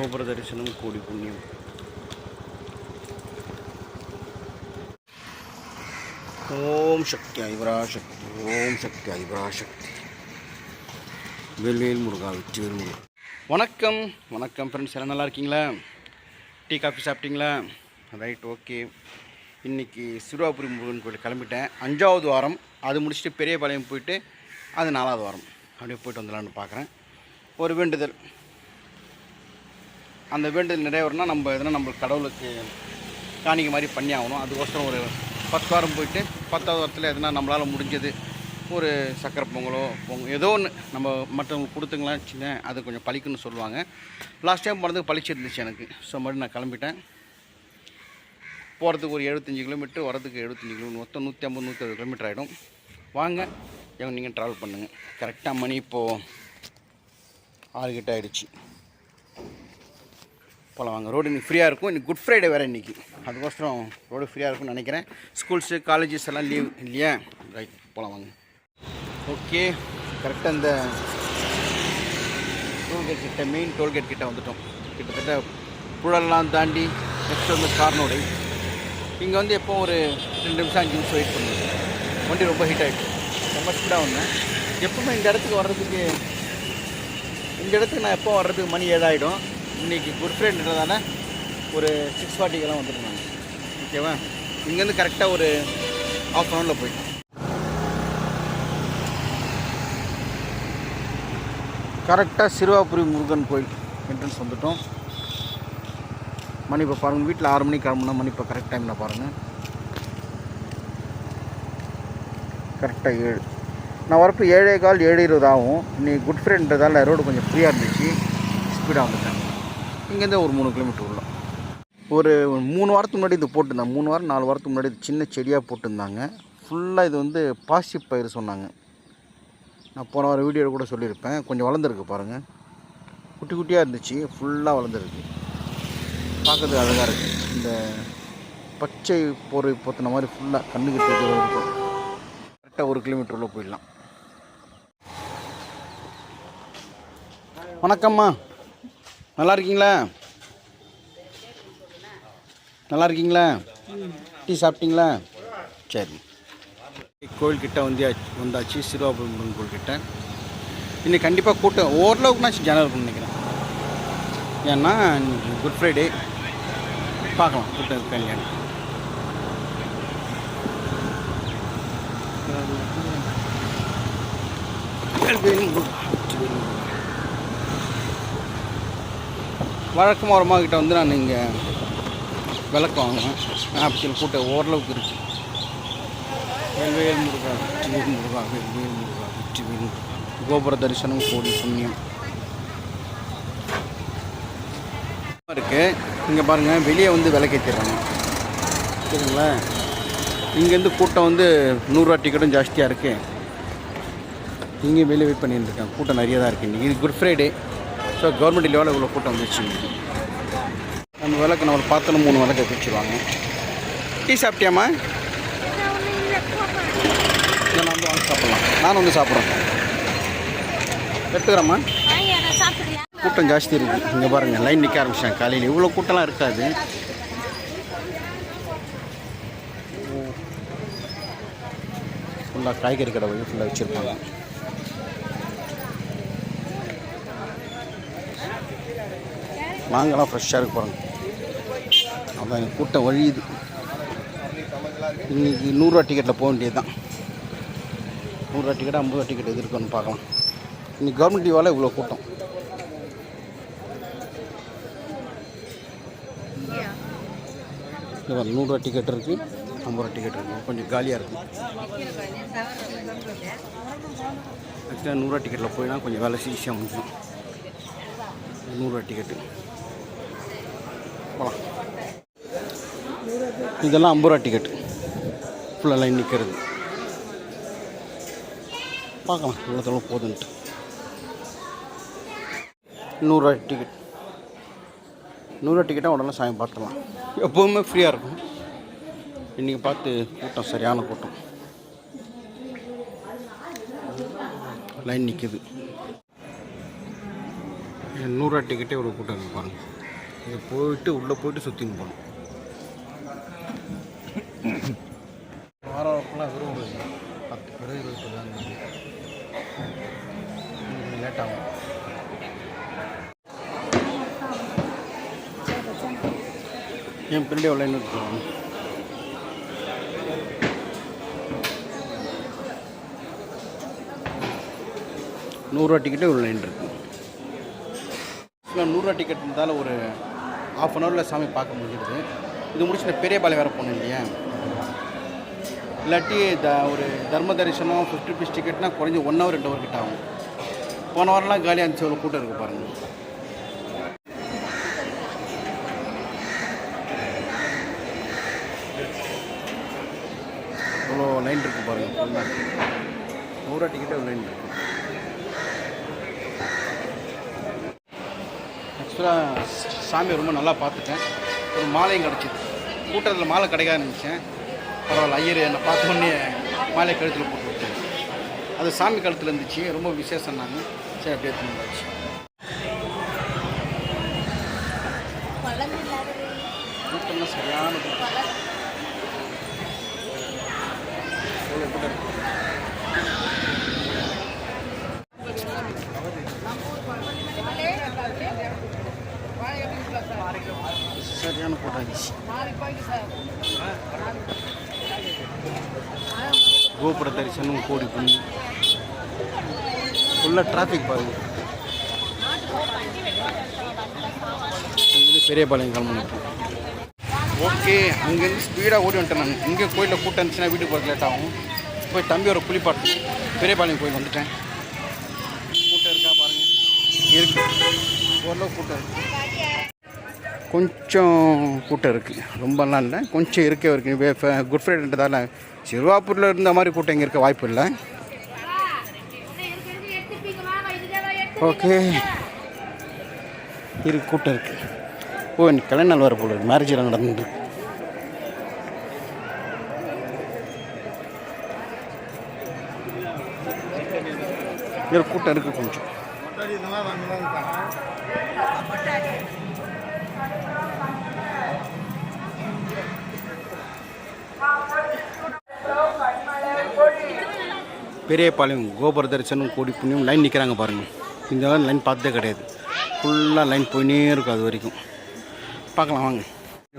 கோபுர தரிசனம் கூடி புண்ணியம். ஓம் சக்தி ஐவரா சக்தி ஓம் சக்தி ஐவரா சக்தி. வெல்வேல் முருகா வெற்றி முருகா. வணக்கம் வணக்கம் ஃப்ரெண்ட்ஸ் எல்லாம் நல்லா இருக்கீங்களா? டீ காஃபி சாப்பிட்டீங்களா? ரைட் ஓகே இன்றைக்கி சிறுவாபுரி முருகன் கோயில் கிளம்பிட்டேன். அஞ்சாவது வாரம் அது முடிச்சுட்டு பெரியபாளையம் போயிட்டு அது நாலாவது வாரம். அப்படியே போயிட்டு வந்துடலான்னு பார்க்குறேன். ஒரு வேண்டுதல். அந்த வேண்டுதல் நிறைவேறினா நம்ம எதனா நம்ம கடவுளுக்கு காணிக்கை மாதிரி பண்ணி ஆகணும். அதுக்கோசரம் ஒரு பத்து வாரம் போயிட்டு பத்தாவது வாரத்தில் எதனா நம்மளால் முடிஞ்சது ஒரு சக்கரை பொங்கலோ பொங்கல் ஏதோ ஒன்று நம்ம மற்றவங்களுக்கு கொடுத்துங்களா வச்சுங்க அது கொஞ்சம் பழிக்குன்னு சொல்லுவாங்க. லாஸ்ட் டைம் போனதுக்கு பழிச்சிருந்துச்சு எனக்கு. ஸோ மறுபடியும் நான் கிளம்பிட்டேன். போகிறதுக்கு ஒரு எழுபத்தஞ்சி கிலோமீட்டர் வரதுக்கு எழுபத்தஞ்சி கிலோமீட்டர் மொத்தம் நூற்றி ஐம்பது நூற்றி அறுபது கிலோமீட்டர் ஆகிடும் வாங்க எவன் நீங்கள் ட்ராவல் பண்ணுங்கள் கரெக்டாக மணி இப்போது ஆறு கிட்ட ஆகிடுச்சு போகலாம் வாங்க ரோடு இன்றைக்கி ஃப்ரீயாக இருக்கும். இன்றைக்கி குட் ஃப்ரைடே வேறு இன்றைக்கி அதுக்கோசரம் ரோடு ஃப்ரீயாக இருக்கும்னு நினைக்கிறேன். ஸ்கூல்ஸு காலேஜஸ் எல்லாம் லீவ் இல்லையா? ரைட் போகலாம் வாங்க. ஓகே கரெக்டாக இந்த டோல்கேட் கிட்ட மெயின் டோல்கேட் கிட்ட வந்துட்டோம். கிட்டத்தட்ட புழல்லாம் தாண்டி நெக்ஸ்ட் வந்து கார்னோடை. இங்கே வந்து எப்போ ஒரு ரெண்டு நிமிஷம் அஞ்சு நிமிஷம் வெயிட் பண்ணுவோம். வண்டி ரொம்ப ஹீட் ஆகிடுச்சு ரொம்ப ஸ்பீடாக வந்தேன். எப்பவுமே இந்த இடத்துக்கு வர்றதுக்கு இந்த இடத்துக்கு நான் எப்போ வர்றதுக்கு மணி ஏழாயிடும். இன்றைக்கி குட் ஃப்ரைடேன்றதால ஒரு சிக்ஸ் ஃபார்ட்டிக்கெல்லாம் வந்துருந்தாங்க. ஓகேவா இங்கேருந்து கரெக்டாக ஒரு ஆஃப் அன் ஹவரில் போயிட்டேன் கரெக்டாக சிறுவாபுரி முருகன் கோயில் என்ட்ரன்ஸ் வந்துட்டோம். மணி இப்போ பாருங்கள் வீட்டில் ஆறு மணிக்கு கிளம்புனா மணி இப்போ கரெக்ட் டைமில் பாருங்கள் கரெக்டாக ஏழு. நான் வரப்போ ஏழே கால் ஏழு இருபது ஆகும். இன்னைக்கு குட் ஃப்ரைடேன்றதால ரோடு கொஞ்சம் ஃப்ரீயாக இருந்துச்சு. ஸ்பீடாக வந்துட்டேன். இங்கேருந்து ஒரு மூணு கிலோமீட்டர் உள்ள. ஒரு மூணு வாரத்துக்கு முன்னாடி இது போட்டிருந்தாங்க. மூணு வாரம் நாலு வாரத்துக்கு முன்னாடி இது சின்ன செடியாக போட்டிருந்தாங்க. ஃபுல்லாக இது வந்து பாசி பயிர் சொன்னாங்க. நான் போன வாரம் வீடியோவில் கூட சொல்லியிருப்பேன். கொஞ்சம் வளர்ந்துருக்கு பாருங்கள் குட்டி குட்டியாக இருந்துச்சு. ஃபுல்லாக வளர்ந்துருக்கு. பார்க்கறதுக்கு அழகாக இருக்குது இந்த பச்சை பொறை பொத்தின மாதிரி ஃபுல்லாக கண்ணுக்கு தெரிஞ்சு இருக்கும். கரெக்டாக ஒரு கிலோமீட்டர் போயிடலாம். வணக்கம்மா. நல்லா இருக்கீங்களா நல்லா இருக்கீங்களா டீ சாப்பிட்டீங்களா? சரி. கோயில்கிட்ட வந்து வந்தாச்சு சிறுவாபுரம் கோயில்கிட்ட. இன்னைக்கு கண்டிப்பாக கூட்டம் ஓரளவுக்குனாச்சும் ஜனம் இருக்கும்னு நினைக்கிறேன். ஏன்னா இன்னைக்கு குட் ஃப்ரைடே பார்க்கலாம் கூட்டம் இருக்கா இல்லையான்னு. வழக்கமாக ஒரு வந்து நான் இங்கே விளக்கு வாங்குவேன். ஆப்பிள் கூட்டம் ஓரளவுக்கு இருக்கு. வேல்வேல் முருகா வெற்றிவேல் முருகா வேல்வேல் முருகா வெற்றிவேல் முருகா கோபுர தரிசனம் கோடி புண்ணியம். இருக்குது இங்கே பாருங்கள் வெளியே வந்து விளக்கேற்றிடுறாங்க சரிங்களா? இங்கேருந்து கூட்டம் வந்து நூறுரூவா டிக்கெட்டும் ஜாஸ்தியாக இருக்குது இங்கே வெளியே வெயிட் பண்ணியிருந்துருக்கேன் கூட்டம் நிறைய தான் இருக்குது இன்றைக்கி இது குட் ஃப்ரைடே ஸோ கவர்மெண்ட் லெவலில் இவ்வளோ கூட்டம் வந்துச்சு அந்த நம்ம விளக்கு நம்ம பார்த்தோன்னு மூணு விளக்கை பிடிச்சிருவாங்க டீ சாப்பிட்டியாம்மா? நான் வந்து வாங்கி சாப்பிட்லாம். நானும் வந்து சாப்பிட்றேன். எடுத்துக்கிறேம்மா. கூட்டம் ஜாஸ்தி இருக்குது இங்கே பாருங்கள் லைன் நிற்க ஆரம்பிச்சிட்டாங்க. காலையில் இவ்வளோ கூட்டம்லாம் இருக்காது. ஃபுல்லாக காய்கறி கடை வந்து ஃபுல்லாக வச்சுருப்பாங்க. நாங்களாம் ஃப்ரெஷ்ஷாக இருக்கு பாருங்க அதான் கூட்டம் வழியுது. இன்றைக்கி நூறுரூவா டிக்கெட்டில் போக வேண்டியது தான் நூறுரூவா டிக்கெட் ஐம்பது ரூபா டிக்கெட் எது இருக்குன்னு பார்க்கலாம் இன்றைக்கி கவர்மெண்ட் லீவால் இவ்வளோ கூட்டம். நூறுரூவா டிக்கெட் இருக்குது ஐம்பது ரூபா டிக்கெட் இருக்குது கொஞ்சம் காலியாக இருக்குது ஆக்சுவலாக நூறுரூவா டிக்கெட்டில் போயினா கொஞ்சம் வேலை ஈஸியாக முடிஞ்சிடும். நூறுரூவா டிக்கெட்டு போகலாம். இதெல்லாம் ஐம்பது ரூபா டிக்கெட் ஃபுல்லாக லைன் நிற்கிறது பார்க்கலாம் இவ்வளோ போதுன்ட்டு நூறுரூவா டிக்கெட் நூறுரூவா டிக்கெட்டாக உடனே சாயம் பார்த்துடலாம். எப்போவுமே ஃப்ரீயாக இருக்கும். இன்றைக்கி பார்த்து கூட்டம் சரியான கூட்டம். லைன் நிற்கிது நூறுரூவா டிக்கெட்டே ஒரு கூட்டம் இருக்கு இங்கே போயிட்டு உள்ளே போயிட்டு சுற்றின்னு போகணும் வார வெறும் ஒரு பத்து பேர் இருபது பேர் தான் லேட் ஆகும். என் பின்னாடி எவ்வளோ என்ன இருக்கு நூறுரூவா டிக்கெட்டே ஒரு லைன் இருக்குது நூறுரூவா டிக்கெட் இருந்தாலும் ஒரு ஆஃப் அன் ஹவரில் சாமி பார்க்க முடிஞ்சிடுது. இது முடிச்சு நான் பெரியபாளையம் வேறு போனேன் இல்லையா? இல்லாட்டி த ஒரு தர்ம தரிசனம் ஃபிஃப்டி ருபீஸ் டிக்கெட்னா குறைஞ்சி ஒன் ஹவர் ரெண்டு ஹவர் கிட்ட ஆகும். போன வாரம்லாம் காலியாக இருந்துச்சு ஒரு கூட்டம் இருக்குது பாருங்கள் இவ்வளோ லைன் இருக்குது பாருங்கள் ஃபுல்லாக நூறுரூவா டிக்கெட்டே ஒரு லைன் இருக்குது ஆக்சுவலாக சாமியை ரொம்ப நல்லா பார்த்துட்டேன். ஒரு மாலையும் கிடச்சிது. கூட்டத்தில் மாலை கிடைக்காது நினச்சேன். பரவாயில்ல ஐயர் என்னை பார்த்த உடனே மாலை கழுத்தில் போட்டு விட்டேன். அது சாமி கழுத்தில் இருந்துச்சு. ரொம்ப விசேஷம் நாங்கள் சரி அப்படியே தந்தாச்சு கூட்டம்லாம் சரியான கூட்டம். எவ்வளோ கூட்டம் இருக்கு. சரியான கூட்டம் இருந்துச்சு கோபுர தரிசனம் கோடி பண்ணி ஃபுல்லாக டிராஃபிக் பாருங்க இது பெரியபாளையம் கிளம்பணும் ஓகே அங்கேருந்து ஸ்பீடாக ஓடி வந்துட்டேன் நான் இங்கே கோயிலில் கூட்டம் இருந்துச்சுன்னா வீட்டுக்கு போகிறது லேட் ஆகும் போய் தம்பியோட குளிப்பாட்டு பெரியபாளையம் கோயில் வந்துட்டேன் கூட்டம் இருக்கா பாருங்க இருக்கு ஓரளவு கூட்டம் இருக்குது கொஞ்சம் கூட்டம் இருக்குது ரொம்பலாம் இல்லை. கொஞ்சம் இருக்கே இருக்குது குட் ஃப்ரைடேன்றதால சிறுவாப்பூரில் இருந்த மாதிரி கூட்டம் இங்கே இருக்க வாய்ப்பு இல்லை. ஓகே இருக்கு கூட்டம் இருக்குது ஓ எனக்கு கல்யாண நாள் வர போல இருக்கு. மேரேஜ் எல்லாம் நடந்துட்டு. இரு கூட்டம் இருக்குது கொஞ்சம். பெரியபாளையம் கோபுர தரிசனம் கோடி புண்ணியம் லைன் நிற்கிறாங்க பாருங்கள் இந்த லைன் பார்த்ததே கிடையாது. ஃபுல்லாக லைன் போயினே இருக்கும் அது வரைக்கும். பார்க்கலாம் வாங்க.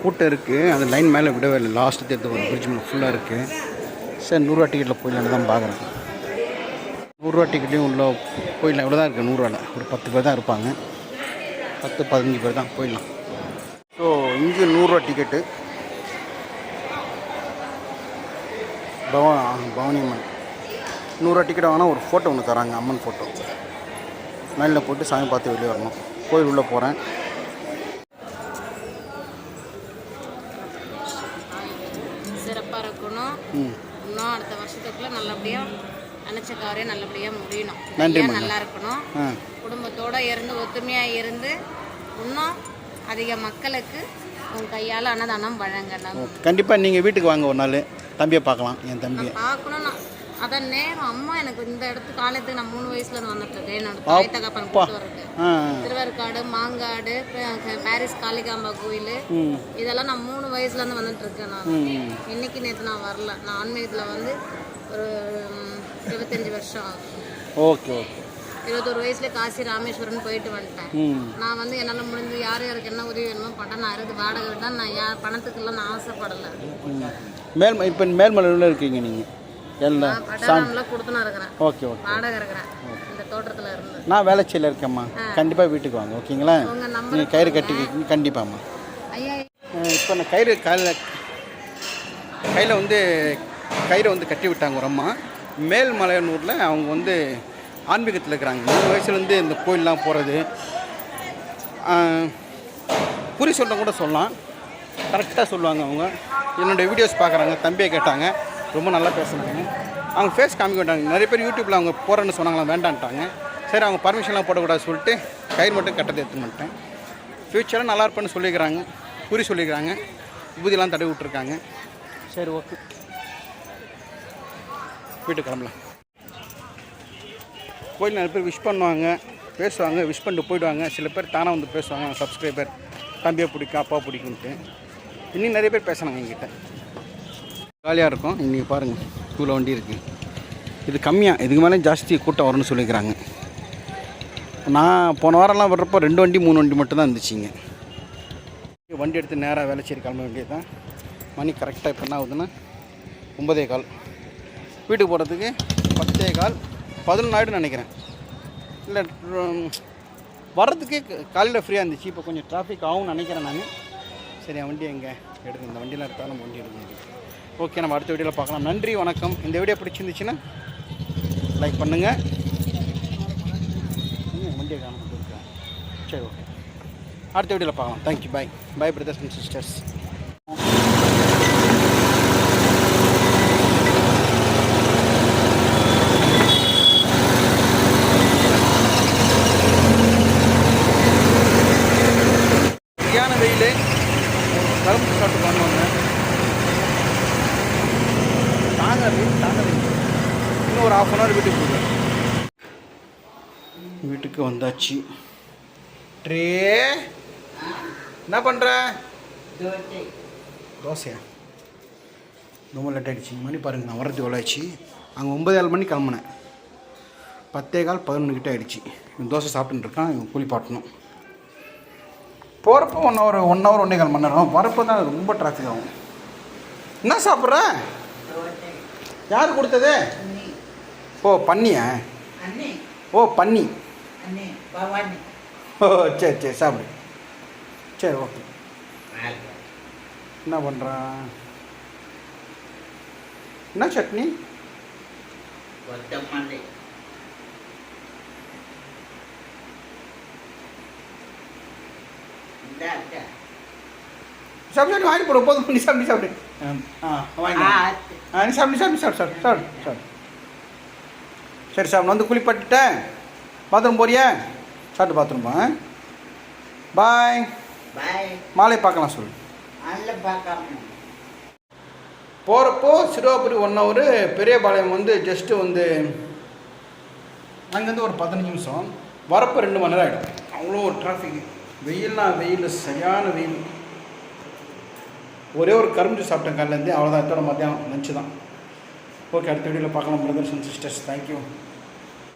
கூட்டம் இருக்குது அந்த லைன் மேலே விடவே இல்லை. லாஸ்ட்டு தேர்த்து ஒரு பிரிட்ஜ் மேலே ஃபுல்லாக இருக்குது சரி நூறுரூவா டிக்கெட்டில் போயிடலான்னு தான் பார்க்குறேன். நூறுரூவா டிக்கெட்லேயும் உள்ள போயிடலாம். இவ்வளோ தான் இருக்குது நூறுரூவாவில் ஒரு பத்து பேர் தான் இருப்பாங்க. பத்து பதினஞ்சு பேர் தான் போயிடலாம். ஸோ இங்கே நூறுரூவா டிக்கெட்டு பவ பவானி அம்மன். நூறுரூவா டிக்கெட் வாங்கினா ஒரு ஃபோட்டோ ஒன்று தராங்க அம்மன் ஃபோட்டோ லைனில் போட்டு சாமி பார்த்து வெளியே வரணும். கோயில் உள்ளே போகிறேன் சிறப்பாக இருக்கணும். இன்னும் அடுத்த வருஷத்துக்குள்ள நல்லபடியாக நினச்ச காரியம் நல்லபடியாக முடியணும். நன்றி. நல்லா இருக்கணும். குடும்பத்தோட இருந்து ஒத்துமையாக இருந்து இன்னும் அதிக மக்களுக்கு உன் கையால் அன்னதானம் வழங்கணும். கண்டிப்பாக நீங்கள் வீட்டுக்கு வாங்க ஒரு நாள். தம்பியை பார்க்கலாம் என் தம்பியை. பார்க்கணும் அதான் நேரம் அம்மா எனக்கு இந்த இடத்துக்கு காலத்துக்கு நான் மூணு வயசுல இருந்து வந்துட்டு என்னோட தாய் தகப்பன் கூட்டு திருவேற்காடு மாங்காடு பாரிஸ் காளிகாம்பா கோயில். இதெல்லாம் நான் மூணு வயசுல இருந்து வந்துட்டு இருக்கேன் நான். இன்னைக்கு நேற்று நான் வரல. நான் ஆன்மீகத்தில் வந்து ஒரு இருபத்தஞ்சு வருஷம் ஓகே ஓகே. இருபத்தொரு வயசுல காசி ராமேஸ்வரன் போயிட்டு வந்துட்டேன். நான் வந்து என்னால் முடிஞ்சு யார் யாருக்கு என்ன உதவி வேணுமோ பண்ணேன் நான் இருந்து வாடகை விட்டா நான் யார் பணத்துக்கெல்லாம் நான் ஆசைப்படலை. மேல் இப்போ மேல்மலையில் இருக்கீங்க நீங்கள் எல்லாம் ஓகே ஓகே. நான் வேலைச்சேரியில் இருக்கேம்மா. கண்டிப்பாக வீட்டுக்கு வாங்க ஓகேங்களா? நீங்கள் கயிறு கட்டி கண்டிப்பாம்மா. இப்போ நான் கயிறு காலில் கையில் வந்து கயிறை வந்து கட்டி விட்டாங்க ஒரு அம்மா. மேல்மலையனூரில் அவங்க வந்து ஆன்மீகத்தில் இருக்கிறாங்க. மூணு வயசுலேருந்து இந்த கோயிலெலாம் போகிறது குறி சொல்ல கூட சொல்லலாம். கரெக்டாக சொல்லுவாங்க அவங்க. என்னுடைய வீடியோஸ் பார்க்குறாங்க தம்பியை கேட்டாங்க. ரொம்ப நல்லா பேசுனாங்க. அவங்க ஃபேஸ் காமிக்க மாட்டாங்க. நிறைய பேர் யூடியூப்பில் அவங்க போகிறேன்னு சொன்னாங்களா வேண்டான்ட்டாங்க. சரி அவங்க பர்மிஷன்லாம் போடக்கூடாது சொல்லிட்டு கயிறு மட்டும் கட்டத்தை எடுத்துன்னு மாட்டேன் ஃப்யூச்சராக நல்லா இருப்பேன்னு சொல்லிக்கிறாங்க. குறி சொல்லிக்கிறாங்க. விபூதியெல்லாம் தடவி விட்ருக்காங்க சரி ஓகே வீட்டுக்கு கிளம்பலாம். கோயில் நிறைய பேர் விஷ் பண்ணுவாங்க பேசுவாங்க விஷ் பண்ணிட்டு போயிடுவாங்க. சில பேர் தானாக வந்து பேசுவாங்க சப்ஸ்கிரைபர் தம்பியை பிடிக்கும் அப்பா பிடிக்கும்ட்டு. இன்னும் நிறைய பேர் பேசுனாங்க என்கிட்ட. ஜாலியாக இருக்கும். இன்றைக்கி பாருங்கள் இவ்வளோ வண்டி இருக்குது இது கம்மியாக இதுக்கு மேலே ஜாஸ்தி கூட்டம் வரும்னு சொல்லிக்கிறாங்க. நான் போன வாரம்லாம் வர்றப்போ ரெண்டு வண்டி மூணு வண்டி மட்டும்தான் இருந்துச்சுங்க வண்டி எடுத்து நேராக வேலைச்சேரி கிளம்ப வேண்டியது தான் மணி கரெக்டாக இப்போ என்ன ஆகுதுன்னா ஒன்பதே கால். வீட்டுக்கு போகிறதுக்கு பத்தே கால். பதினொன்று நினைக்கிறேன். இல்லை வர்றதுக்கே காலையில் ஃப்ரீயாக இருந்துச்சு. இப்போ கொஞ்சம் டிராஃபிக் ஆகும்னு நினைக்கிறேன் நான். சரி என் வண்டி எங்கே? எடுத்து இந்த வண்டியெலாம் எடுத்தாலும் வண்டி எடுக்க முடியும் ஓகே நம்ம அடுத்த வீடியோவில் பார்க்கலாம். நன்றி வணக்கம். இந்த வீடியோ பிடிச்சிருந்துச்சுன்னா லைக் பண்ணுங்கள் வண்டியை காணும் சரி ஓகே அடுத்த வீடியோவில் பார்க்கலாம். Thank you bye bye brothers and sisters சரியான வெயிலே. கரும்பு சாப்பிட்டு பண்ண தாங்க வெயில் இன்னும் ஒரு ஆஃப் அன் ஹவர் வீட்டுக்கு போடுவேன் வீட்டுக்கு வந்தாச்சு. ட்ரே என்ன பண்ணுற தோசையா? ரொம்ப லேட் ஆகிடுச்சு மணி பாருங்க நான் வரது எவ்வளோ ஆச்சு? அங்கே ஒம்பது ஏழு மணி கிளம்புனேன். பத்தே கால் பதினொன்று கிட்ட ஆயிடுச்சு. இவன் தோசை சாப்பிட்டுன்னு இருக்கான் இவன் குளிப்பாட்டணும் போகிறப்போ ஒன் ஹவர் ஒன் ஹவர் ஒன்றே கால் மணி நேரம் வரப்போ தான் ரொம்ப டிராஃபிக் ஆகும். என்ன சாப்பிட்ற? யார் கொடுத்தது? ஓ பண்ணியா? ஓ பன்னி ஓ சரி சரி சாப்பிடு. சரி ஓகே. என்ன பண்ணுறான் என்ன சட்னி? சாப்பிடு சாப்பிடு வாங்கி போடு. போதும். நீ சாப்பிடு சாப்பிடு. ஆ வாங்கி ஆ சாப்பிடு சாப்பிடு சாப்பிடு சாப்பிடு சாப்பிடு சாப்பிடு சரி சார் நான் வந்து குளிப்பட்டுட்டேன். பாத்ரூம் போறியா? சாப்பிட்டு பாத்ரூம்? போ பாய் மாலை பார்க்கலாம் சொல்லு. போகிறப்போ சிறுவாபுரி ஒன் ஹவரு பெரியபாளையம் வந்து ஜஸ்ட்டு வந்து அங்கேருந்து ஒரு பதினஞ்சு நிமிஷம். வரப்போ ரெண்டு மணி நேரம் ஆகிடும் அவ்வளோ ஒரு டிராஃபிக் வெயில்னா வெயில் சரியான வெயில். ஒரே ஒரு கரும்பு சாப்பிட்டேன் காலையிலேருந்து. அவ்வளோதான் இதோட மத்தியானம் லஞ்சு தான். ஓகே அடுத்த வீடியோவில் பார்க்கலாம் பிரதர்ஸ் அண்ட் சிஸ்டர்ஸ் தேங்க்யூ